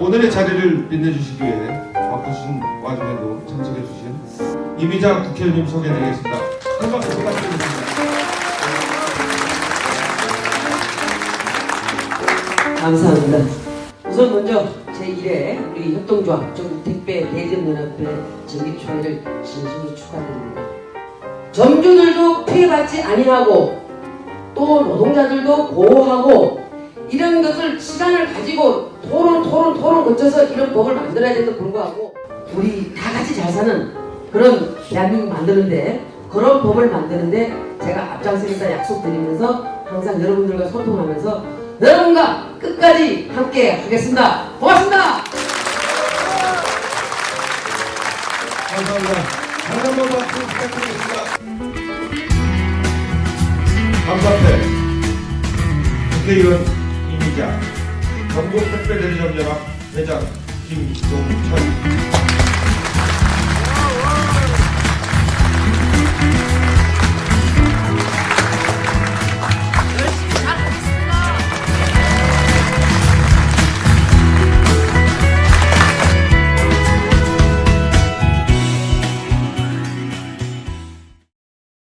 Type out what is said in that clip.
오늘의 자리를 빛내주시기 위해 바쁘신 와중에도 참석해주신 이미자 국회의원님 소개드리겠습니다. 한 박수 부탁드리겠습니다. 감사합니다. 우선 먼저 제1회 우리 협동조합 전국 택배 대전연합회 정기총회를 진심으로 축하드립니다. 점주들도 피해받지 아니하고 또 노동자들도 보호하고 이런 것을 시간을 가지고 토론 토론 토론 거쳐서 이런 법을 만들어야 돼도 불구하고 우리 다 같이 잘 사는 그런 대한민국 만드는데 그런 법을 만드는데 제가 앞장서겠다 약속드리면서 항상 여러분들과 소통하면서 여러분과 끝까지 함께 하겠습니다. 고맙습니다. 감사합니다. 한번 박수 부탁드리겠습니다. 감사패 국회의원 이미자 전국 택배대리점연합 회장 김종철